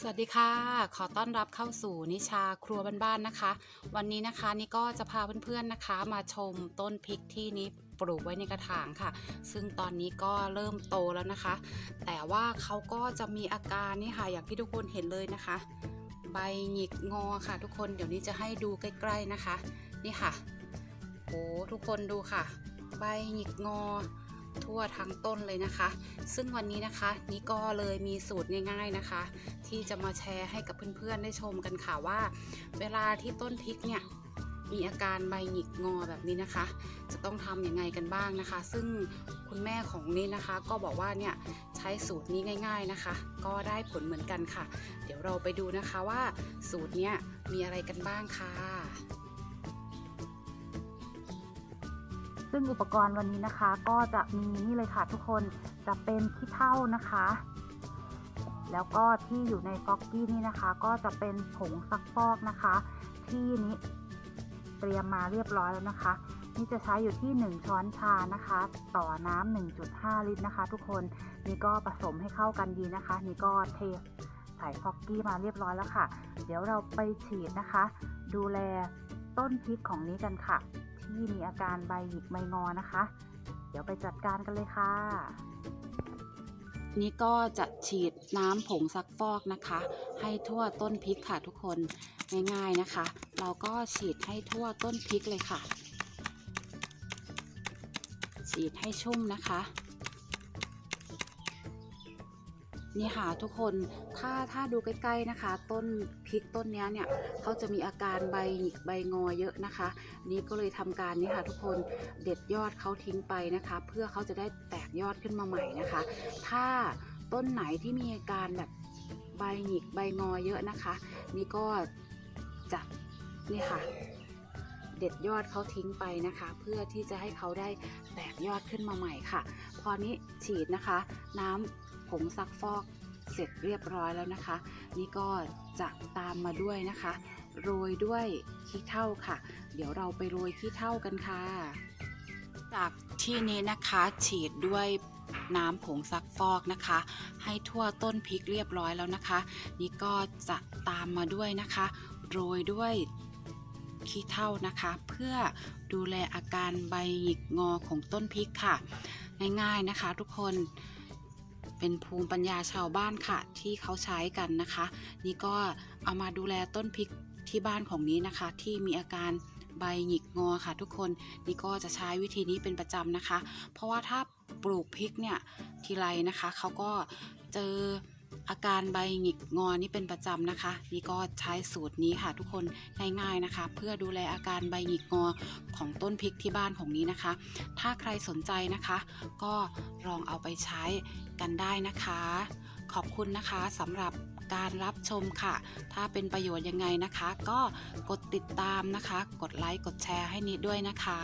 สวัสดีค่ะ ขอต้อนรับเข้าสู่นิชาครัวบ้านๆนะคะ วันนี้นะคะนี่ก็จะพาเพื่อนๆนะคะ มาชมต้นพริกที่นี้ปลูกไว้ในกระถางค่ะ ซึ่งตอนนี้ก็เริ่มโตแล้วนะคะ แต่ว่าเขาก็จะมีอาการนี่ค่ะ อย่างที่ทุกคนเห็นเลยนะคะ ใบหงิกงอค่ะ ทุกคนเดี๋ยวนี้จะให้ดูใกล้ ๆนะคะ นี่ค่ะโอ้ทุกคนดูค่ะ ใบหงิกงอ ทั่วทั้งต้นเลยนะคะ ซึ่งวันนี้นะคะนี่ก็เลยมีสูตรง่ายๆนะคะ ที่จะมาแชร์ให้กับเพื่อนๆได้ชมกันค่ะว่า เวลาที่ต้นพริกเนี่ยมีอาการใบหงิกงอแบบนี้นะคะ จะต้องทำยังไงกันบ้างนะคะ ซึ่งคุณแม่ของนี่นะคะ ก็บอกว่าเนี่ยใช้สูตรนี้ง่าย ๆนะคะ ก็ได้ผลเหมือนกันค่ะ เดี๋ยวเราไปดูนะคะว่าสูตรเนี้ยมีอะไรกันบ้างค่ะ ซึ่งอุปกรณ์วันนี้นะคะก็จะมีนี่เลยค่ะทุกคนจะเป็นขี้เถ้านะคะ แล้วก็ที่อยู่ในก๊อกกี้นี่นะคะ ก็จะเป็นผงซักฟอกนะคะ ที่นี้เตรียมมาเรียบร้อยแล้วนะคะ นี่จะใช้อยู่ที่ 1 ช้อนชานะคะ ต่อน้ำ1.5 ลิตรนะคะ ทุกคนนี่ก็ผสมให้เข้ากันดีนะคะ นี่ก็เทใส่ฟอกกี้มาเรียบร้อยแล้วค่ะ เดี๋ยวเราไปฉีดนะคะ ดูแลต้นพริกของนี้กันค่ะ ที่มีอาการใบหยิกใบงอนะคะ เดี๋ยวไปจัดการกันเลยค่ะ นี่ก็จะฉีดน้ำผงซักฟอกนะคะ ให้ทั่วต้นพริกค่ะทุกคนง่ายๆนะคะ เราก็ฉีดให้ทั่วต้นพริกเลยค่ะ ฉีดให้ชุ่มนะคะ นี่ค่ะทุกคนถ้าถ้าดูใกล้ๆนะคะ ต้นพริกต้นเนี้ยเนี่ยเขาจะมีอาการใบหงิกใบงอเยอะนะคะ นี่ก็เลยทำการนี่ค่ะ ทุกคนเด็ดยอดเขาทิ้งไปนะคะ เพื่อเขาจะได้แตกยอดขึ้นมาใหม่นะคะ ถ้าต้นไหนที่มีอาการแบบใบหงิกใบงอเยอะนะคะ นี่ก็จะนี่ค่ะ เด็ดยอดเขาทิ้งไปนะคะ เพื่อที่จะให้เขาได้แตกยอดขึ้นมาใหม่ค่ะ พอนี้ฉีดนะคะ น้ำ งซักฟอกเสร็จเรียบร้อยแล้วนะคะ นี่ก็จะตามมาด้วยนะคะ โรยด้วยขี้เถ้าค่ะ เดี๋ยวเราไปโรยขี้เถ้ากันค่ะ จากที่นี้นะคะฉีดด้วยน้ำผงซักฟอกนะคะ ให้ทั่วต้นพริกเรียบร้อยแล้วนะคะ นี่ก็จะตามมาด้วยนะคะ โรยด้วยขี้เถ้านะคะ เพื่อดูแลอาการใบหงิกงอของต้นพริกค่ะ ง่ายๆนะคะทุกคน เป็นภูมิปัญญาชาวบ้านค่ะ ที่เขาใช้กันนะคะ นี่ก็เอามาดูแลต้นพริกที่บ้านของนี้นะคะ ที่มีอาการใบหงิกงอค่ะ ทุกคนนี่ก็จะใช้วิธีนี้เป็นประจำนะคะ เพราะว่าถ้าปลูกพริกเนี่ยทีไรนะคะเขาก็เจอ อาการใบหงิกงอนี่เป็นประจำนะคะ นี่ก็ใช้สูตรนี้ค่ะทุกคนง่ายๆนะคะ เพื่อดูแลอาการใบหงิกงอของต้นพริกที่บ้านของนี้นะคะ ถ้าใครสนใจนะคะ ก็ลองเอาไปใช้กันได้นะคะ ขอบคุณนะคะสำหรับการรับชมค่ะ ถ้าเป็นประโยชน์ยังไงนะคะ ก็กดติดตามนะคะ กดไลค์กดแชร์ให้นิดด้วยนะคะ